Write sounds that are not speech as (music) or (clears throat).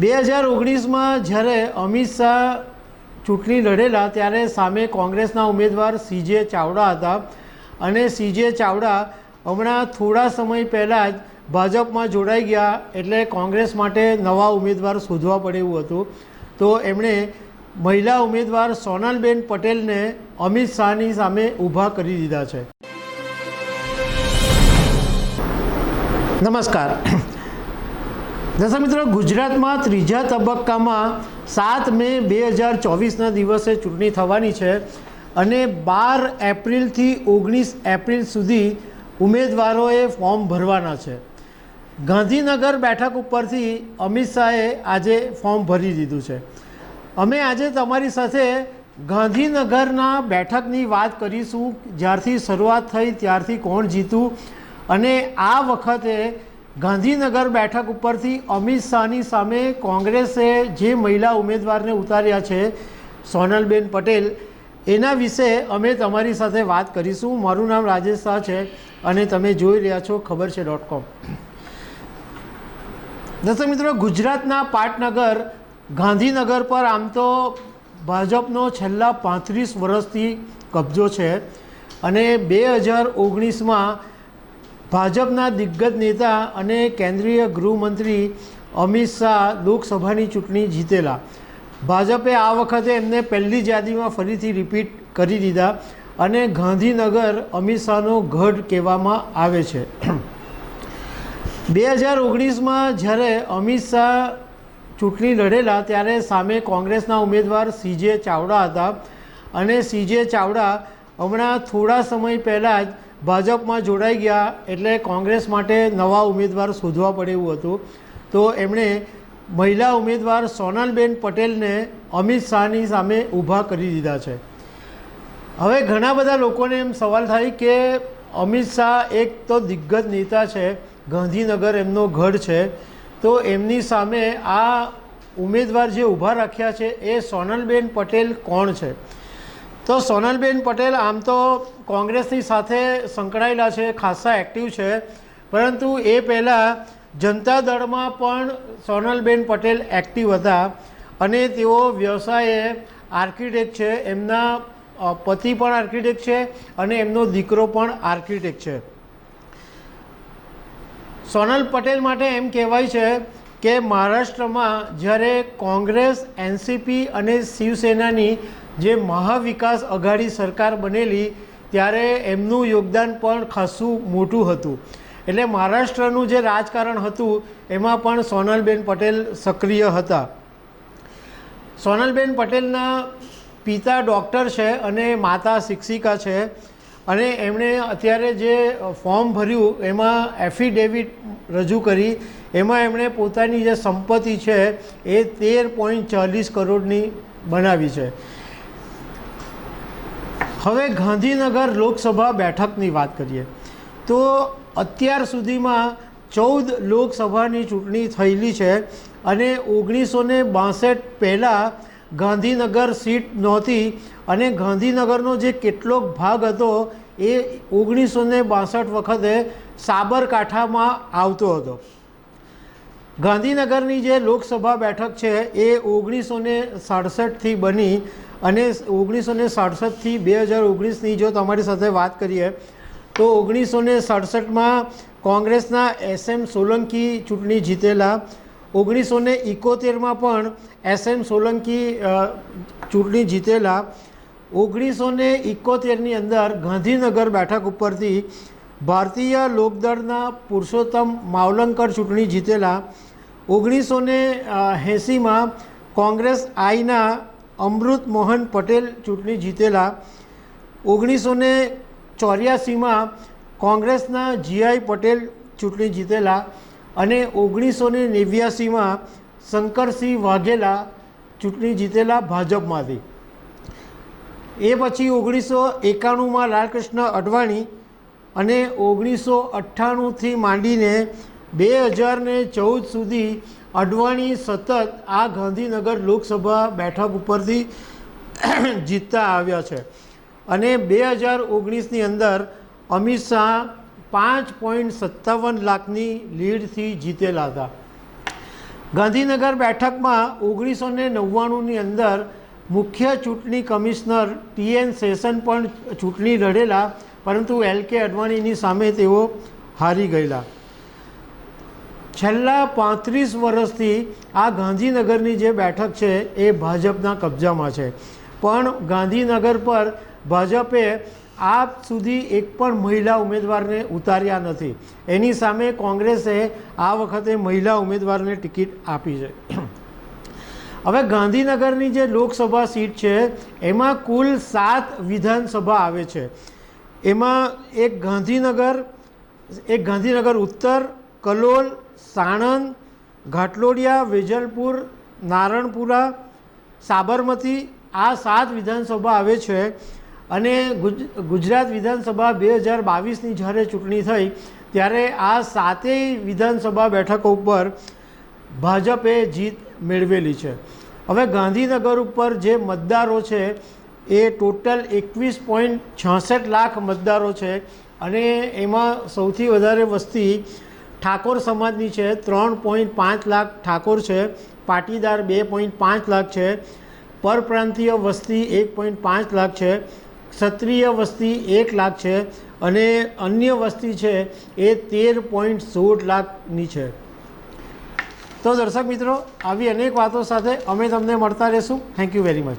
બે હજાર ઓગણીસમાં જ્યારે અમિત શાહ ચૂંટણી લડેલા, ત્યારે સામે કોંગ્રેસના ઉમેદવાર સીજે ચાવડા હતા. અને સીજે ચાવડા હમણાં થોડા સમય પહેલાં જ ભાજપમાં જોડાઈ ગયા, એટલે કોંગ્રેસ માટે નવા ઉમેદવાર શોધવા પડે એવું હતું. તો એમણે મહિલા ઉમેદવાર સોનલબેન પટેલને અમિત શાહની સામે ઊભા કરી દીધા છે. નમસ્કાર. દર્શક મિત્રો, ગુજરાતમાં ત્રીજા તબક્કામાં સાત મે બે હજાર ચોવીસના દિવસે ચૂંટણી થવાની છે અને બાર એપ્રિલથી ઓગણીસ એપ્રિલ સુધી ઉમેદવારોએ ફોર્મ ભરવાના છે. ગાંધીનગર બેઠક ઉપરથી અમિત શાહે આજે ફોર્મ ભરી દીધું છે. અમે આજે તમારી સાથે ગાંધીનગરના બેઠકની વાત કરીશું, જ્યારથી શરૂઆત થઈ ત્યારથી કોણ જીતું અને આ વખતે ગાંધીનગર બેઠક ઉપરથી અમિત શાહની સામે કોંગ્રેસે જે મહિલા ઉમેદવારને ઉતાર્યા છે, સોનલબેન પટેલ, એના વિશે અમે તમારી સાથે વાત કરીશું. મારું નામ રાજેશ શાહ છે અને તમે જોઈ રહ્યા છો ખબર છે ડોટ કોમ. દર્શક મિત્રો, ગુજરાતના પાટનગર, ગાંધીનગર પર આમ તો ભાજપનો છેલ્લા પાંત્રીસ વર્ષથી કબજો છે અને બે હજાર ઓગણીસમાં ભાજપના દિગ્ગજ નેતા અને કેન્દ્રીય ગૃહમંત્રી અમિત શાહ લોકસભાની ચૂંટણી જીતેલા. ભાજપે આ વખતે એમને પહેલી યાદીમાં ફરીથી રિપીટ કરી દીધા અને ગાંધીનગર અમિત શાહનો ગઢ કહેવામાં આવે છે. બે હજાર ઓગણીસમાં જ્યારે અમિત શાહ ચૂંટણી લડેલા ત્યારે સામે કોંગ્રેસના ઉમેદવાર સીજે ચાવડા હતા અને સીજે ચાવડા હમણાં થોડા સમય પહેલાં જ ભાજપમાં જોડાઈ ગયા એટલે કોંગ્રેસ માટે નવા ઉમેદવાર શોધવા પડે એવું હતું. તો એમણે મહિલા ઉમેદવાર સોનલબેન પટેલને અમિત શાહની સામે ઊભા કરી દીધા છે. હવે ઘણા બધા લોકોને એમ સવાલ થાય કે અમિત શાહ એક તો દિગ્ગજ નેતા છે, ગાંધીનગર એમનો ગઢ છે. તો એમની સામે આ ઉમેદવાર જે ઊભા રાખ્યા છે એ સોનલબેન પટેલ કોણ છે? તો સોનલબેન પટેલ આમ તો કોંગ્રેસની સાથે સંકળાયેલા છે ખાસા એક્ટિવ છે. પરંતુ એ પહેલાં જનતા દળમાં પણ સોનલબેન પટેલ એક્ટિવ હતા અને તેઓ વ્યવસાયે આર્કિટેક્ટ છે, એમના પતિ પણ આર્કિટેક્ટ છે અને એમનો દીકરો પણ આર્કિટેક્ટ છે. સોનલ પટેલ માટે એમ કહેવાય છે કે મહારાષ્ટ્રમાં જ્યારે કોંગ્રેસ, એનસીપી અને શિવસેનાની જે મહાવિકાસ અઘાડી સરકાર બનેલી, ત્યારે એમનું યોગદાન પણ ખાસું મોટું હતું. એટલે મહારાષ્ટ્રનું જે રાજકારણ હતું, એમાં પણ સોનલબેન પટેલ સક્રિય હતા. સોનલબેન પટેલના પિતા ડૉક્ટર છે અને માતા શિક્ષિકા છે અને એમણે અત્યારે જે ફોર્મ ભર્યું, એમાં એફિડેવિટ રજૂ કરી, એમાં એમણે પોતાની જે સંપત્તિ છે એ તેર પોઈન્ટ ચાલીસ કરોડની બનાવી છે. હવે ગાંધીનગર લોકસભા બેઠકની વાત કરીએ, તો અત્યાર સુધીમાં ચૌદ લોકસભાની ચૂંટણી થયેલી છે અને ઓગણીસો ને બાસઠ પહેલાં ગાંધીનગર સીટ નહોતી અને ગાંધીનગરનો જે કેટલોક ભાગ હતો એ ઓગણીસો ને બાસઠ વખતે સાબરકાંઠામાં આવતો હતો. ગાંધીનગરની જે લોકસભા બેઠક છે, એ ઓગણીસો ને સડસઠથી બની અને ઓગણીસો ને સડસઠથી બે હજાર ઓગણીસની જો તમારી સાથે વાત કરીએ, તો ઓગણીસો ને સડસઠમાં કોંગ્રેસના એસ એમ સોલંકી ચૂંટણી જીતેલા ઓગણીસો ને ઇકોતેરમાં પણ એસ એમ સોલંકી ચૂંટણી જીતેલા ઓગણીસો ને ઇકોતેરની અંદર ગાંધીનગર બેઠક ઉપરથી ભારતીય લોકદળના પુરુષોત્તમ માવલંકર ચૂંટણી જીતેલા ઓગણીસો ને એંસીમાં કોંગ્રેસ આઈના અમૃત મોહન પટેલ ચૂંટણી જીતેલા ઓગણીસો ને ચોર્યાસીમાં કોંગ્રેસના જીઆઈ પટેલ ચૂંટણી જીતેલા અને ઓગણીસો ને નેવ્યાસીમાં શંકરસિંહ વાઘેલા ચૂંટણી જીતેલા ભાજપમાંથી. એ પછી ઓગણીસો એકાણુંમાં લાલકૃષ્ણ અડવાણી અને ઓગણીસો અઠ્ઠાણુંથી માંડીને બે હજારને ચૌદ સુધી અડવાણી સતત આ ગાંધીનગર લોકસભા બેઠક ઉપરથી (clears throat) જીતતા આવ્યા છે. અને બે હજાર ઓગણીસની અંદર અમિત શાહ પાંચ પોઈન્ટ સત્તાવન લાખની લીડથી જીતેલા હતા. ગાંધીનગર બેઠકમાં ઓગણીસો ને નવ્વાણુંની અંદર મુખ્ય ચૂંટણી કમિશનર ટીએન સેશન પણ ચૂંટણી લડેલા પરંતુ એલ કે અડવાણીની સામે તેઓ હારી ગયેલા. છેલ્લા પાંત્રીસ વર્ષથી આ ગાંધીનગરની જે બેઠક છે એ ભાજપના કબજામાં છે. પણ ગાંધીનગર પર ભાજપે આ સુધી એક પણ મહિલા ઉમેદવારને ઉતાર્યા નથી. એની સામે કોંગ્રેસે આ વખતે મહિલા ઉમેદવારને ટિકિટ આપી છે. હવે ગાંધીનગરની જે લોકસભા સીટ છે, એમાં કુલ સાત વિધાનસભા આવે છે. એમાં એક ગાંધીનગર એક ગાંધીનગર ઉત્તર, કલોલ, સાણંદ, ઘાટલોડિયા, વેજલપુર, નારણપુરા, સાબરમતી આ સાત વિધાનસભા આવે છે અને ગુજરાત વિધાનસભા બે હજાર બાવીસની જ્યારે ચૂંટણી થઈ ત્યારે આ સાતેય વિધાનસભા બેઠકો ઉપર ભાજપે જીત મેળવેલી છે. હવે ગાંધીનગર ઉપર જે મતદારો છે એ ટોટલ એકવીસ પોઈન્ટ છાસઠ લાખ મતદારો છે અને એમાં સૌથી વધારે વસ્તી ઠાકોર સમાજની છે. ત્રણ પોઈન્ટ પાંચ લાખ ઠાકોર છે. પાટીદાર બે પોઈન્ટ પાંચ લાખ છે. પરપ્રાંતીય વસ્તી એક પોઈન્ટ પાંચ લાખ છે. ક્ષત્રિય વસ્તી એક લાખ છે અને અન્ય વસ્તી છે એ તેર પોઈન્ટ સોળ લાખની છે. તો દર્શક મિત્રો, આવી અનેક વાતો સાથે અમે તમને મળતા રહીશું. Thank you very much